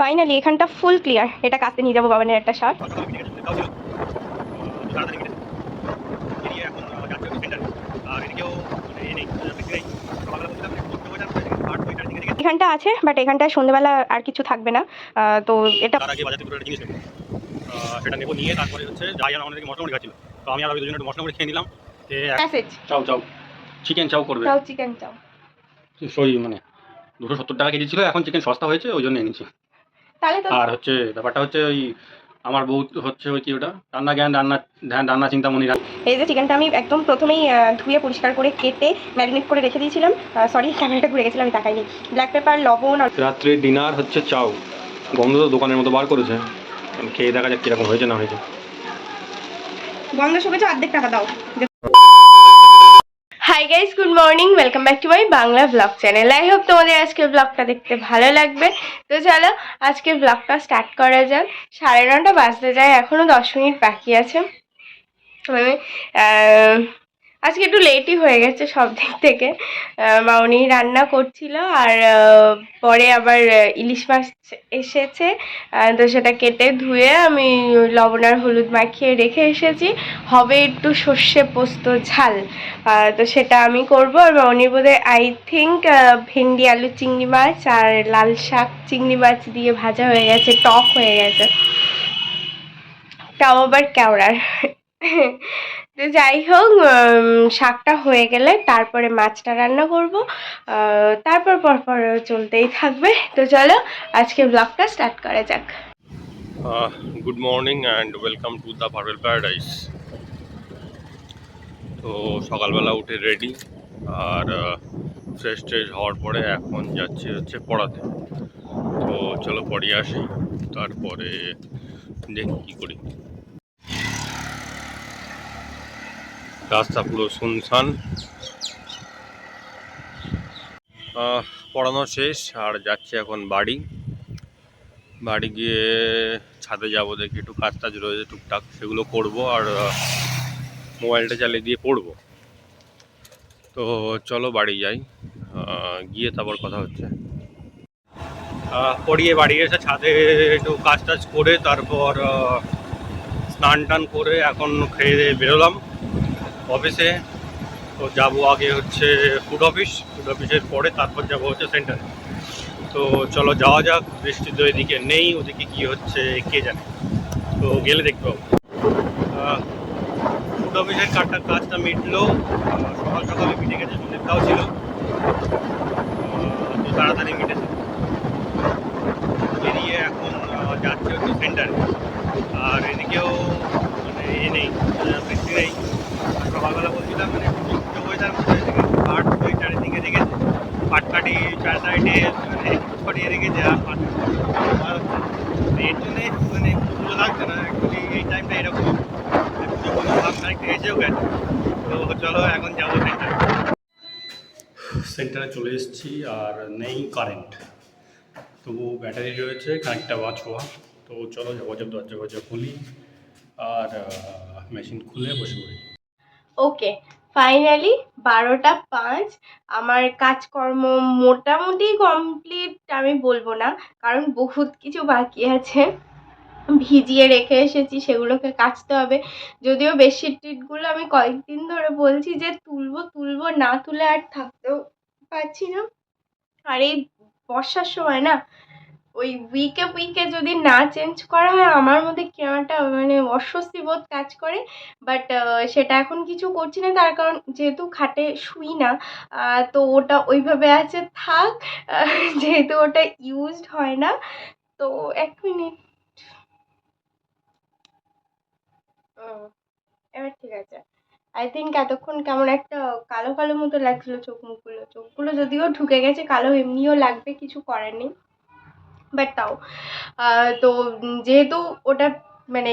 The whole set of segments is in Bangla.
ফাইনালি এখানটা ফুল ক্লিয়ার এটা কাছে নিয়ে যাব বাবানের একটা শার্ট এখানটা আছে বাট এখানটায় সন্ধ্যেবেলা আর কিছু থাকবে না। তো এটা সেটা নেব নিয়ে তারপরে হচ্ছে যাই আর আমাদেরকে মশলা মুড়ি তো আমি আর ওই দুজনে একটু মশলা মুড়ি খেয়ে নিলাম। চাও চাও। চিকেন চাও করবে। চাও চিকেন চাও। সই মানে দুশো সত্তর টাকা কেজি ছিল এখন চিকেন সস্তা হয়েছে ওই জন্য এনেছি। তাহলে তো আর হচ্ছে ব্যাপারটা হচ্ছে ওই আমার বউ হচ্ছে ওই কি ওটা? রান্না জ্ঞান রান্না ধ্যান রান্না চিন্তামণি রান্না এই যে চিকেনটা আমি একদম প্রথমেই ধুয়ে পরিষ্কার করে কেটে ম্যারিনেট করে রেখে দিয়েছিলাম। সরি ক্যামেরাটা ঘুরে গেছিলাম আমি তাকাইনি। ব্ল্যাক পেপার লবণ আর রাত্রে ডিনার হচ্ছে চাও। গন্ধ তো দোকানের মতো বার করেছে। খেয়ে দেখা যাক কীরকম হয়েছে না হয়েছে। গন্ধ শুকেছে অর্ধেক টাকা দাও। Hi guys good morning welcome back to my Bangla blog channel I hope তোমাদের আজকের ব্লগটা দেখতে ভালো লাগবে। তো চলো আজকের ব্লগটা স্টার্ট করা যাক। সাড়ে নটা বাজতে যায় এখনও দশ মিনিট বাকি আছে। মানে আহ, আজকে একটু লেটই হয়ে গেছে সব দিক থেকে। আহ, মাউনি রান্না করছিল আর পরে আবার ইলিশ মাছ এসেছে। তো সেটা কেটে ধুয়ে আমি লবণ আর হলুদ মাখিয়ে রেখে এসেছি। হবে একটু সর্ষে পোস্ত ঝাল। তো সেটা আমি করব আর মাউনির বোধে আই থিঙ্ক ভেন্ডি আলু চিংড়ি মাছ আর লাল শাক চিংড়ি মাছ দিয়ে ভাজা হয়ে গেছে টক হয়ে গেছে। তাও আবার কেওড়ার। তো যাই হোক শাকটা হয়ে গেলে তারপরে মাছটা রান্না করব। তারপর পরপর চলতেই থাকবে। তো চলো, আজকে ব্লগটা স্টার্ট করা যাক। Good morning and welcome to the purple paradise তো সকালবেলা উঠে রেডি আর ফ্রেশ ট্রেশ হওয়ার পরে এখন যাচ্ছি হচ্ছে পড়াতে। তো চলো পড়িয়ে আসি, তারপরে দেখি কী করি। রাস্তা পুরো শুনশান। পড়ানো শেষ, আর যাচ্ছি এখন বাড়ি। বাড়ি গিয়ে ছাদে যাব, দেখি একটু কাজ টাজ রয়েছে টুকটাক, সেগুলো করব, আর মোবাইলটা চালিয়ে দিয়ে পড়ব। তো চলো বাড়ি যাই গিয়ে তারপর কথা হচ্ছে। পড়িয়ে বাড়ি এসে ছাদে একটু কাজ টাজ করে তারপর স্নান টান করে এখন খেয়ে বেরোলাম। অফিসে তো যাব আগে হচ্ছে ফুড অফিস ফুড অফিসের পরে তারপর যাব হচ্ছে সেন্টারে তো চলো যাওয়া যাক, বৃষ্টি তো এদিকে নেই, ওদিকে কি হচ্ছে কে জানে। তো গেলে দেখতে পাবো। ফুড অফিসের কাজটা কাজটা মিটলো। সকাল সকালে মিটে গেছে সন্ধ্যেটাও ছিল। তো তাড়াতাড়ি মিটেছে। বেরিয়ে এখন যাচ্ছে হচ্ছে সেন্টারে আর এদিকেও মানে এ নেই, বৃষ্টি নেই। সকালবেলা বলছিলাম মানে ওয়েদার মধ্যে পাট ওই চারিদিকে রেখেছে পাটকাঠি চার সাইডে মানে ছড়িয়ে রেখেছে আর পাট। এর জন্যে মানে ভালো লাগছে না অ্যাকচুয়ালি এই টাইমটা এরকম। যখন ভাবনা একটু এসেও গেছে। তো চলো, এখন যাব সেন্টারে সেন্টারে চলে এসেছি, আর নেই কারেন্ট তবু ব্যাটারি রয়েছে কারেন্টটা বাঁচোয়া তো চলো যাব দরজা ফরজা খুলি। আর মেশিন খুলে বসে পড়ি। ওকে ফাইনালি বারোটা পাঁচ, আমার কাজকর্ম মোটামুটি কমপ্লিট আমি বলব না, কারণ বহুত কিছু বাকি আছে। ভিজিয়ে রেখে এসেছি, সেগুলোকে কাচতে হবে। যদিও বেডশিট টিটগুলো আমি কয়েকদিন ধরে বলছি যে তুলবো তুলবো, না তুলে আর থাকতেও পারছি না। আর এই বর্ষার সময় না ওই উইকে উইকে যদি না চেঞ্জ করা হয়, আমার মধ্যে কেমন একটা মানে অস্বস্তি বোধ কাজ করে। বাট সেটা এখন কিছু করছি না। তার কারণ যেহেতু খাটে শুই না তো ওটা ওইভাবে আছে থাক যেহেতু ওটা ইউজড হয় না, তো এক মিনিট এবার ঠিক আছে। আই থিঙ্ক এতক্ষণ কেমন একটা কালো কালো মতো লাগছিল চোখ মুখগুলো চোখগুলো যদিও ঢুকে গেছে, কালো এমনিও লাগবে, কিছু করার নেই। বাট তাও। তো যেহেতু ওটা মানে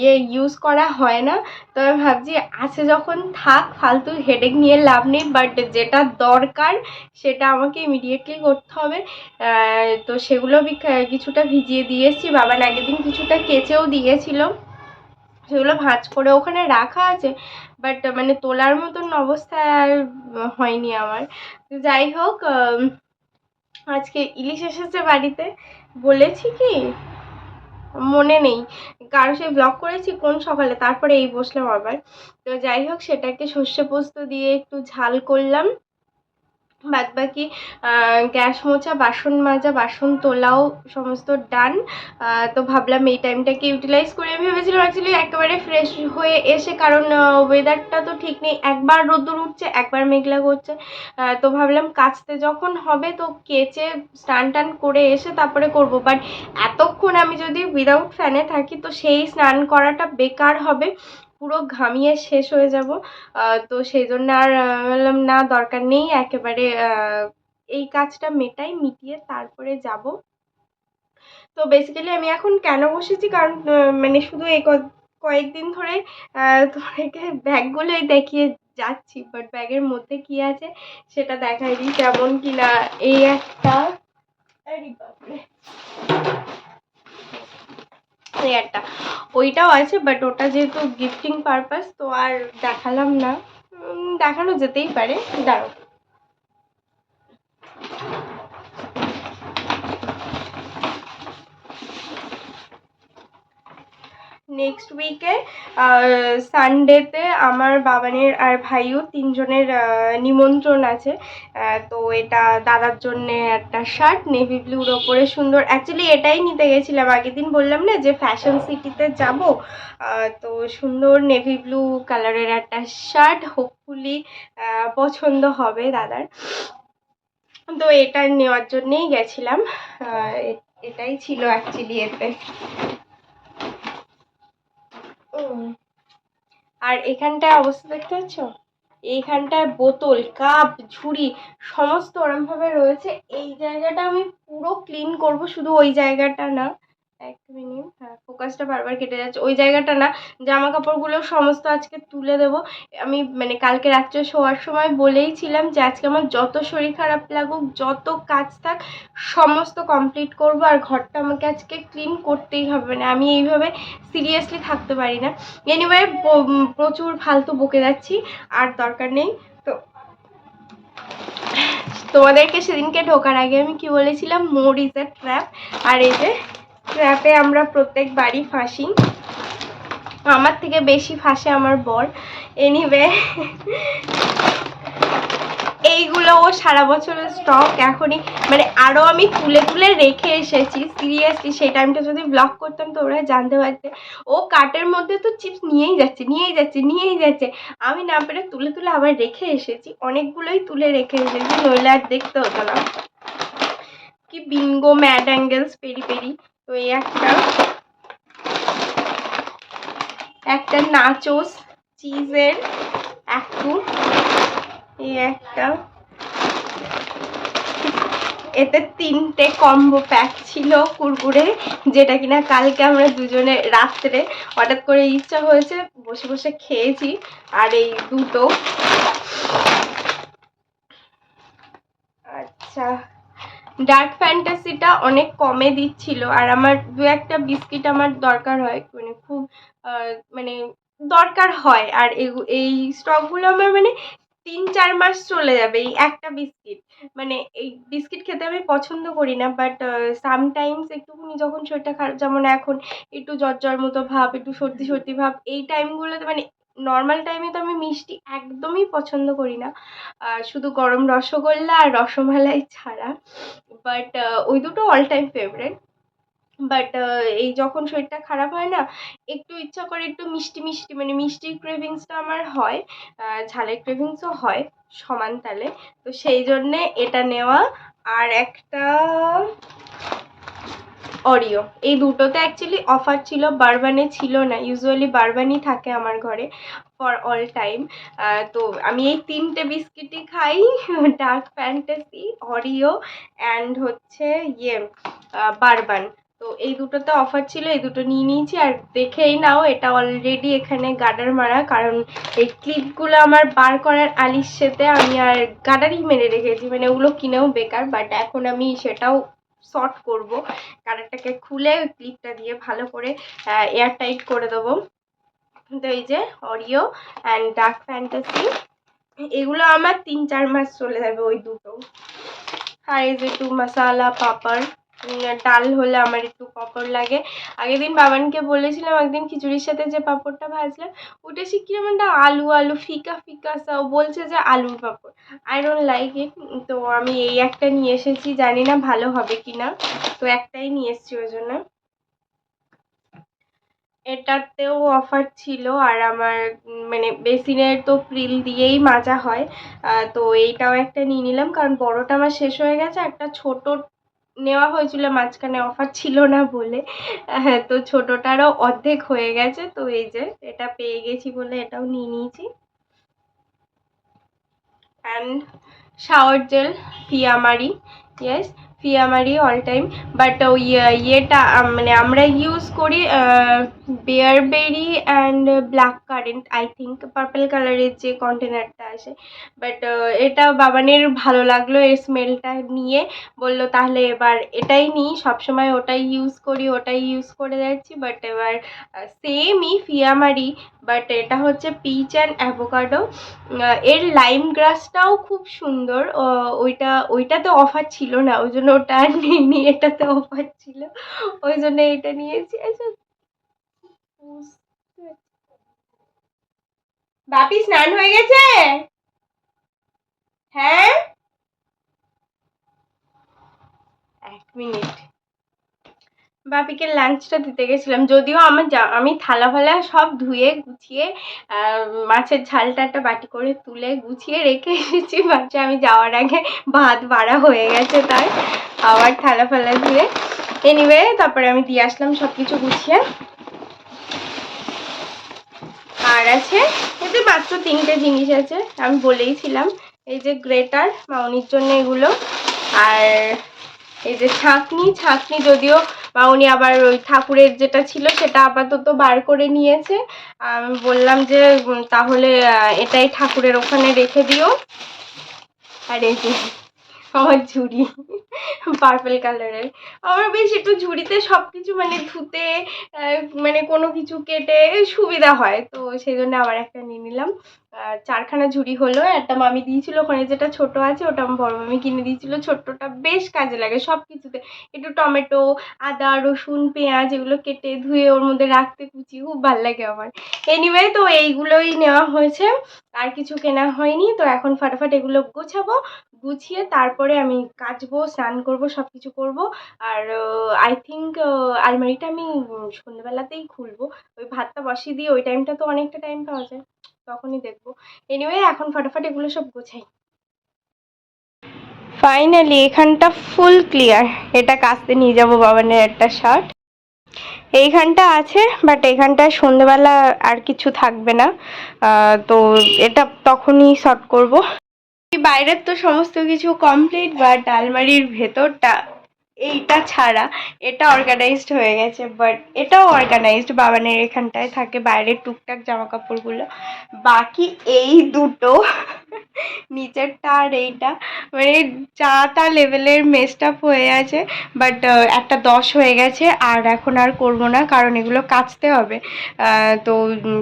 ইয়ে ইউজ করা হয় না, তো আমি ভাবছি আছে যখন থাক, ফালতু হেডেক নিয়ে লাভ নেই বাট যেটা দরকার সেটা আমাকে ইমিডিয়েটলি করতে হবে। তো সেগুলো কিছুটা ভিজিয়ে দিয়েছি বাবা আগের দিন কিছুটা কেচেও দিয়েছিল। সেগুলো ভাঁজ করে ওখানে রাখা আছে বাট মানে তোলার মতন অবস্থা আর হয়নি আমার। যাই হোক আজকে ইলিশ এসেছে বাড়িতে। বলেছি কি? মনে নেই। কারও সেই ব্লগ করেছি কোন সকালে? তারপরে এই বসলাম আবার। তো যাই হোক, সেটাকে সর্ষে পোস্ত দিয়ে একটু ঝাল করলাম। বাদ বাকি গ্যাস মোছা, বাসন মাজা, বাসন তোলাও সমস্ত ডান। তো ভাবলাম এই টাইমটাকে ইউটিলাইজ করে আমি ভেবেছিলাম অ্যাকচুয়ালি একেবারে ফ্রেশ হয়ে এসে, কারণ ওয়েদারটা তো ঠিক নেই। একবার রোদ্দুর উঠছে, একবার মেঘলা করছে। তো ভাবলাম কাচতে যখন হবে তো কেচে স্নান টান করে এসে তারপরে করব। বাট এতক্ষণ আমি যদি উইদাউট ফ্যানে থাকি, তো সেই স্নান করাটা বেকার হবে। পুরো ঘামিয়ে শেষ হয়ে যাব। তো সেই জন্য আর বললাম, না, দরকার নেই, একেবারে এই কাজটা মেটাই, মিটিয়ে তারপরে যাব। তো বেসিক্যালি আমি এখন কেন বসেছি? কারণ মানে শুধু এই কয়েকদিন ধরে তোমাদেরকে ব্যাগগুলোই দেখিয়ে যাচ্ছি বাট ব্যাগের মধ্যে কি আছে সেটা দেখাইনি যেমন কিনা, এই একটা একটা ওইটাও আছে বাট ওটা যেহেতু গিফটিং পারপাস তো আর দেখালাম না। দেখানো যেতেই পারে। দাঁড়ো নেক্সট উইকে সানডেতে আমার বাবানের আর ভাইও তিনজনের নিমন্ত্রণ আছে। তো এটা দাদার জন্য একটা শার্ট নেভি ব্লুর ওপরে সুন্দর। অ্যাকচুয়ালি এটাই নিতে গেছিলাম। আগের দিন বললাম না যে ফ্যাশন সিটিতে যাব। তো সুন্দর নেভি ব্লু কালারের একটা শার্ট হোপফুলি পছন্দ হবে দাদার। তো এটা নেওয়ার জন্যেই গেছিলাম। এটাই ছিল অ্যাকচুয়ালি এতে। আর এখানটায় অবস্থা দেখতে পাচ্ছ? এইখানটায় বোতল, কাপ, ঝুড়ি, সমস্ত ওরমভাবে রয়েছে। এই জায়গাটা আমি পুরো ক্লিন করব, শুধু ওই জায়গাটা না। এক মিনিট হ্যাঁ ফোকাসটা বারবার কেটে যাচ্ছে। ওই জায়গাটা না, জামা কাপড়গুলো সমস্ত আজকে তুলে দেব। আমি মানে কালকে রাত্রে শোয়ার সময় বলেইছিলাম যে, আজকে আমার যত শরীর খারাপ লাগুক, যত কাজ থাক, সমস্ত কমপ্লিট করব আর ঘরটা আমাকে আজকে ক্লিন করতেই হবে। মানে আমি এইভাবে সিরিয়াসলি থাকতে পারি না। এনিওয়ে প্রচুর ফালতু বকে যাচ্ছি, আর দরকার নেই। তো, তোমাদেরকে সেদিনকে ঢোকার আগে আমি কি বলেছিলাম? মোর ইজ এ ট্র্যাপ আর এই যে ট্র্যাপে আমরা প্রত্যেক বাড়ি ফাঁসি। আমার থেকে বেশি ফাঁসে আমার বর। এনিওয়ে এইগুলো ও সারা বছরের স্টক এখনই। মানে আরও আমি তুলে তুলে রেখে এসেছি। সিরিয়াসলি সেই টাইমটা যদি ব্লগ করতাম তো ওরা জানতে পারতে। ও কার্টের মধ্যে তো চিপস নিয়েই যাচ্ছে নিয়েই যাচ্ছে নিয়েই যাচ্ছে। আমি না পেরে তুলে তুলে আবার রেখে এসেছি। অনেকগুলোই তুলে রেখে এসেছি। নইলে আর দেখতে হতো না। কি bingo mad angles peri peri. তো এই একটা একটা নাচোস চিজের একটু এই একটা। এতে তিনটে কম্বো প্যাক ছিল কুরকুরে, যেটা কিনা কালকে আমরা দুজনে রাত্রে হঠাৎ করে ইচ্ছা হয়েছে বসে বসে খেয়েছি। আর এই দুটো। আচ্ছা। ডার্ক ফ্যান্টাসিটা অনেক কমে দিচ্ছিল। আর আমার দু একটা বিস্কিট আমার দরকার হয় মানে খুব মানে দরকার হয়। আর এই স্টকগুলো আমার মানে তিন চার মাস চলে যাবে এই একটা বিস্কিট মানে এই বিস্কিট খেতে আমি পছন্দ করি না বাট সামটাইমস একটুখানি যখন শরীরটা খারাপ, যেমন এখন একটু জ্বর জ্বর মতো ভাব, একটু সর্দি সর্দি ভাব, এই টাইমগুলোতে মানে নর্মাল টাইমে তো আমি মিষ্টি একদমই পছন্দ করি না। শুধু গরম রসগোল্লা আর রসমালাই ছাড়া। বাট ওই দুটো অল টাইম ফেভারেট বাট এই যখন শরীরটা খারাপ হয় না, একটু ইচ্ছা করে একটু মিষ্টি মিষ্টি মানে মিষ্টির ক্রেভিংসটা আমার হয় ঝালের ক্রেভিংসও হয় সমান তালে। তো সেই জন্যে এটা নেওয়া। আর একটা অরিও এই দুটোতে অ্যাকচুয়ালি অফার ছিল বারবানে ছিল না। ইউজুয়ালি বারবানই থাকে আমার ঘরে ফর অল টাইম তো আমি এই তিনটে বিস্কিটই খাই ডার্ক ফ্যান্টাসি অরিও অ্যান্ড হচ্ছে ইয়ে বারবান তো এই দুটোতে অফার ছিল, এই দুটো নিয়ে নিয়েছি। আর দেখেই নাও, এটা অলরেডি এখানে গার্ডার মারা। কারণ এই ক্লিপগুলো আমার বার করার আলিস্যেতে আমি আর গার্ডারই মেরে রেখেছি। মানে ওগুলো কিনেও বেকার বাট এখন আমি সেটাও শর্ট করব। কানেরটাকে খুলে ক্লিপটা দিয়ে ভালো করে এয়ার টাইট করে দেবো। তো এই যে অরিও অ্যান্ড ডার্ক ফ্যান্টাসি এগুলো আমার তিন চার মাস চলে যাবে ওই দুটো। আর এই যে একটু মশালা পাপড় ডাল হলে আমার একটু পাঁপড় লাগে। আগের দিন বাবানকে বলেছিলাম, একদিন খিচুড়ির সাথে যে পাঁপড়টা ভাজলাম, ওটা সে কিরম একটা আলু আলু, ফিকা ফিকা ও বলছে যে আলুর পাঁপড়। আই ডোন্ট লাইক ইট তো আমি এই একটা নিয়ে এসেছি, জানি না ভালো হবে কি না তো একটাই নিয়ে এসেছি ওই জন্য। এটাতেও অফার ছিল, আর আমার মানে বেসিনের তো প্রিল দিয়েই মাজা হয়। তো এইটাও একটা নিয়ে নিলাম, কারণ বড়টা আমার শেষ হয়ে গেছে, একটা ছোট নেওয়া হয়েছিল, মাঝখানে অফার ছিল না বলে। হ্যাঁ তো ছোটটারও অর্ধেক হয়ে গেছে, তো এই যে এটা পেয়ে গেছি বলে এটাও নিয়ে নিয়েছি। And shower gel Fiama yes Fiama all time but ওই ইয়েটা মানে আমরা ইউজ করি bearberry and black currant I think purple কালারের যে কন্টেনারটা আসে বাট এটা বাবানের ভালো লাগল এর স্মেলটা নিয়ে বলল তাহলে এবার এটাই নিই সবসময় ওটাই ইউজ করি ওটাই ইউজ করে যাচ্ছি বাট এবার সেমই ফিয়ামারি বাট এটা হচ্ছে পিচ অ্যান্ড অ্যাভোকাডো এর লাইম গ্রাসটাও খুব সুন্দর ওইটা ওইটাতে অফার ছিল না ওই জন্য ওটা আর নিইনি এটাতে অফার ছিল। ওই জন্য এটা নিয়েছি। আচ্ছা বাপি, স্নান হয়ে গেছে? হ্যাঁ? এক মিনিট। বাপিকে লাঞ্চটা দিতে গেছিলাম। যদিও আমার আমি থালা ফালা সব ধুয়ে, গুছিয়ে মাছের ঝালটা একটা বাটি করে তুলে গুছিয়ে রেখে এসেছি। বাচ্চা আমি যাওয়ার আগে ভাত বাড়া হয়ে গেছে তাই আবার থালা ফালা ধুয়ে। এনিওয়ে তারপরে আমি দিয়ে আসলাম সব কিছু গুছিয়ে। আর আছে এতে মাত্র তিনটে জিনিস আছে, আমি বলেইছিলাম এই যে গ্রেটার, মাউনির জন্য এগুলো। আর এই যে ছাঁকনি ছাঁকনি যদিও মাউনি আবার ওই ঠাকুরের যেটা ছিল সেটা আপাতত বার করে নিয়েছে। আমি বললাম যে তাহলে এটাই ঠাকুরের ওখানে রেখে দিও। আর এই আমার ঝুড়ি পার্পল কালারের আমার বেশ একটু ঝুড়িতে সব কিছু মানে ধুতে মানে কোনো কিছু কেটে সুবিধা হয়। তো সেই জন্য আবার একটা নিয়ে নিলাম। আহ, চারখানা ঝুড়ি হলো একটা মামি দিয়েছিল ওখানে যেটা ছোট আছে ওটা আমার বড় মামি কিনে দিয়েছিল। ছোট্টটা বেশ কাজে লাগে সব কিছুতে একটু টমেটো আদা রসুন পেঁয়াজ এগুলো কেটে ধুয়ে ওর মধ্যে রাখতে কুচি খুব ভালো লাগে আমার। এনিওয়ে তো এইগুলোই নেওয়া হয়েছে আর কিছু কেনা হয়নি। তো এখন ফাটাফাট এগুলো গোছাবো গুছিয়ে তারপরে আমি কাচবো স্নান করব সব কিছু করব। আর আই থিঙ্ক আলমারিটা আমি সন্ধ্যেবেলাতেই খুলবো। ওই ভাতটা বসিয়ে দিয়ে ওই টাইমটা তো অনেকটা টাইম পাওয়া যায়। তখনই দেখব। এনিওয়ে এখন ফাটাফাট এগুলো সব গোছাই। ফাইনালি এখানটা ফুল ক্লিয়ার এটা কাচতে নিয়ে যাব বাবানের একটা শার্ট এইখানটা আছে বাট এখানটায় সন্ধেবেলা আর কিছু থাকবে না। তো এটা তখনই শর্ট করব। বাইরের তো সমস্ত কিছু কমপ্লিট বাট আলমারির ভেতরটা এইটা ছাড়া এটা অর্গানাইজড হয়ে গেছে বাট এটাও অর্গানাইজড বাবানের এখানটায় থাকে, বাইরের টুকটাক জামা কাপড়গুলো বাকি এই দুটো, নিচেরটা আর এইটা মানে যা তা লেভেলের মেস্টাপ হয়ে আছে বাট একটা দশ হয়ে গেছে, আর এখন আর করব না, কারণ এগুলো কাচতে হবে। তো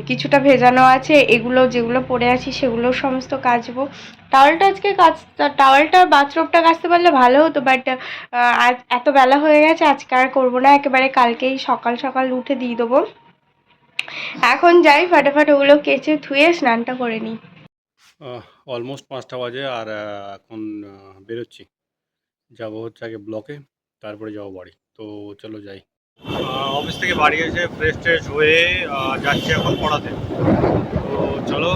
কিছুটা ভেজানো আছে, এগুলো যেগুলো পড়ে আছি সেগুলো সমস্ত কাচবো। টাওয়ালটা আজকে কাচ টাওয়ালটা বাথরুমটা কাচতে পারলে ভালো হতো বাট আজ এত বেলা হয়ে গেছে আজকে আর করব না একেবারে কালকেই সকাল সকাল উঠে দিয়ে দেবো। এখন যাই ফাটাফাট ওগুলো কেচে ধুয়ে স্নানটা করে নিই। অলমোস্ট পাঁচটা বাজে আর এখন বেরোচ্ছি। যাব হচ্ছে আগে ব্লকে তারপরে যাব বাড়ি। তো চলো যাই। অফিস থেকে বাড়ি এসে ফ্রেশ ট্রেশ হয়ে যাচ্ছি এখন পড়াতে। তো চলো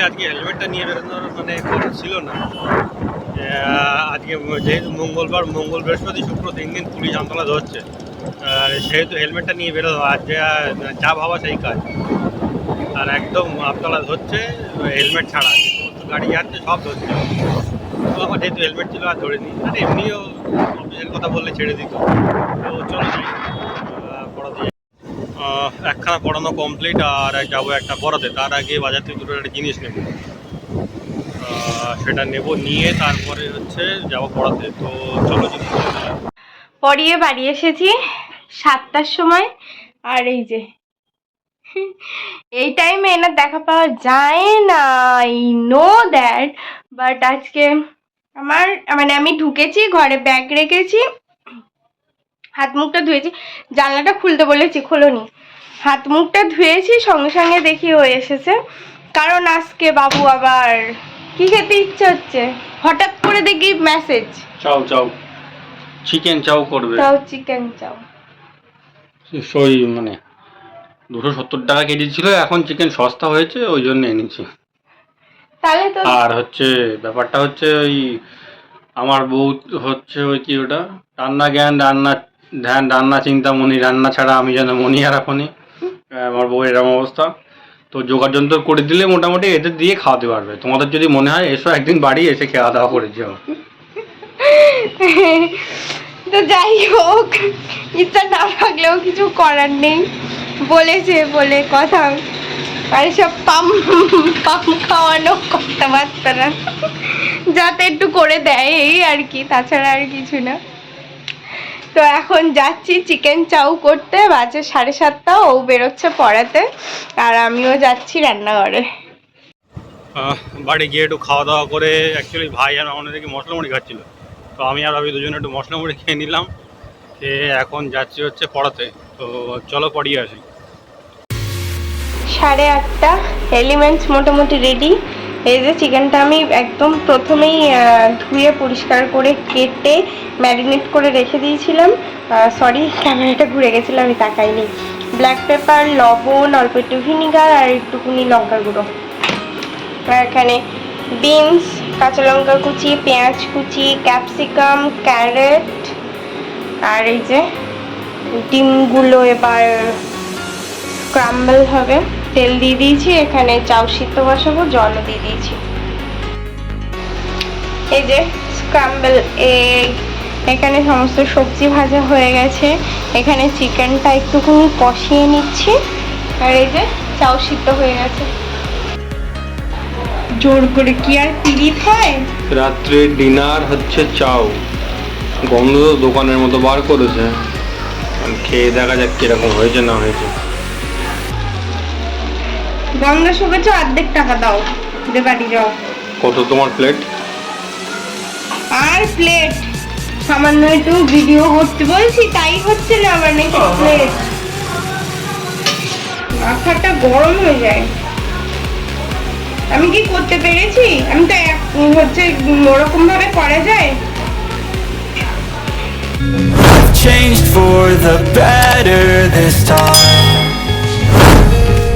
অ্যাকচুয়ালি আজকে হেলমেটটা নিয়ে বেরোনোর মানে ছিল না। আজকে যেহেতু মঙ্গলবার, মঙ্গল বৃহস্পতি, শুক্র তিন দিন পুলিশ আমতলা ধরছে। আর সেহেতু হেলমেটটা নিয়ে বেরোনো আর যা ভাবা সেই কাজ। আর একদম আমতলা ধরছে হেলমেট ছাড়া গাড়ি যাচ্ছে, সব ধরছে। আমার যেহেতু হেলমেট ছিল, আর ধরে নিই আর এমনিও অফিসের কথা বললে ছেড়ে দিত। তো চলো একখানা পড়ানো কমপ্লিট আর যাব একটা পড়াতে। তার আগে বাজার থেকে দুটো একটা জিনিস নেব। সেটা নেব নিয়ে তারপরে হচ্ছে যাব পড়াতে। তো চলো পড়িয়ে বাড়ি এসেছি সাতটার সময়। আর এই যে, এই টাইমে এনার দেখা পাওয়া যায় না আই নো দ্যাট বাট আজকে আমার মানে আমি ঢুকেছি, ঘরে ব্যাগ রেখেছি। হাত মুখটা ধুয়েছি জানলাটা খুলতে বলেছি খোলনি। হাত মুখটা ধুয়েছি সঙ্গে সঙ্গে দেখি হয়ে এসেছে। কারণ আজকে বাবু আবার কি খেতে ইচ্ছে হচ্ছে? হঠাৎ করে দেখি মেসেজ চাও চাও। চিকেন চাও করবে। চাও চিকেন চাও। সই মানে দুশো সত্তর টাকা কেজি ছিল এখন চিকেন সস্তা হয়েছে ওই জন্য এনেছি। তাহলে তো আর হচ্ছে ব্যাপারটা হচ্ছে ওই আমার বউ হচ্ছে ওই কি ওটা? রান্না জ্ঞান রান্না ধ্যান রান্না চিন্তা মনি রান্না ছাড়া আমি যেন মনি আর এখনই আমার বউ এরকম অবস্থা। তো জোগাড় যন্ত্র করে দিলে মোটামুটি এদের দিয়ে খাওয়াতে পারবে। তোমাদের যদি মনে হয় এসো একদিন বাড়ি এসে খাওয়া দাওয়া করে যাও। তো যাই হোক ইচ্ছা না থাকলেও কিছু করার নেই। বলেছে বলে কথা। আর সব পাম পাম খাওয়ানো কথাবার্তা না। যাতে একটু করে দেয় এই আর কি তাছাড়া আর কিছু না। তো এখন যাচ্ছি চিকেন চাউ করতে বাজে সাড়ে সাতটা ও বেরোচ্ছে পড়াতে আর আমিও যাচ্ছি রান্নাঘরে। বাড়ি গিয়ে একটু খাওয়া দাওয়া করে অ্যাকচুয়ালি ভাই আর আমাদের দেখি মশলা মুড়ি খাচ্ছিল। তো আমি আর আমি দুজনে একটু মশলা মুড়ি খেয়ে নিলাম খেয়ে এখন যাচ্ছি হচ্ছে পড়াতে। তো চলো পড়িয়ে আসি। সাড়ে আটটা এলিমেন্টস মোটামুটি রেডি এই যে চিকেনটা আমি একদম প্রথমেই ধুয়ে পরিষ্কার করে কেটে ম্যারিনেট করে রেখে দিয়েছিলাম। সরি ক্যামেরাটা ঘুরে গেছিল, আমি তাকাইনি। ব্ল্যাক পেপার লবণ, অল্প একটু ভিনিগার আর একটুকুনি লঙ্কার গুঁড়ো। আর এখানে বিনস কাঁচা লঙ্কা কুচি, পেঁয়াজ কুচি ক্যাপসিকাম ক্যারেট আর এই যে ডিমগুলো এবার স্ক্রাম্বল হবে। তেল দিয়ে দিয়েছি, এখানে চাউ সিদ্ধ বসাবো জলও দিয়ে দিয়েছি। এই যে স্ক্রাম্বল এগ এখানে সমস্ত সবজি ভাজা হয়ে গেছে। এখানে চিকেনটা একটুখানি কষিয়ে নিচ্ছি। আর এই যে চাউ সিদ্ধ হয়ে গেছে। জোর করে কি আর পিরিত হয়? রাত্রে ডিনার হচ্ছে চাউ গন্ধ দোকানের মতো বার করেছে। খেয়ে দেখা যাক কীরকম হয়েছে, না হয়েছে। গন্ধ শুকেছ অর্ধেক টাকা দাও। যে বাড়ি যাও। কত তোমার প্লেট আর প্লেট সামান্য একটু ভিডিও করতে বলছি তাই হচ্ছে না আমার নাকি প্লেট মাথাটা গরম হয়ে যায়। আমি কি করতে পেরেছি? আমি তো এক- হচ্ছে ওরকম ভাবে করা যায়? Changed for the better this time.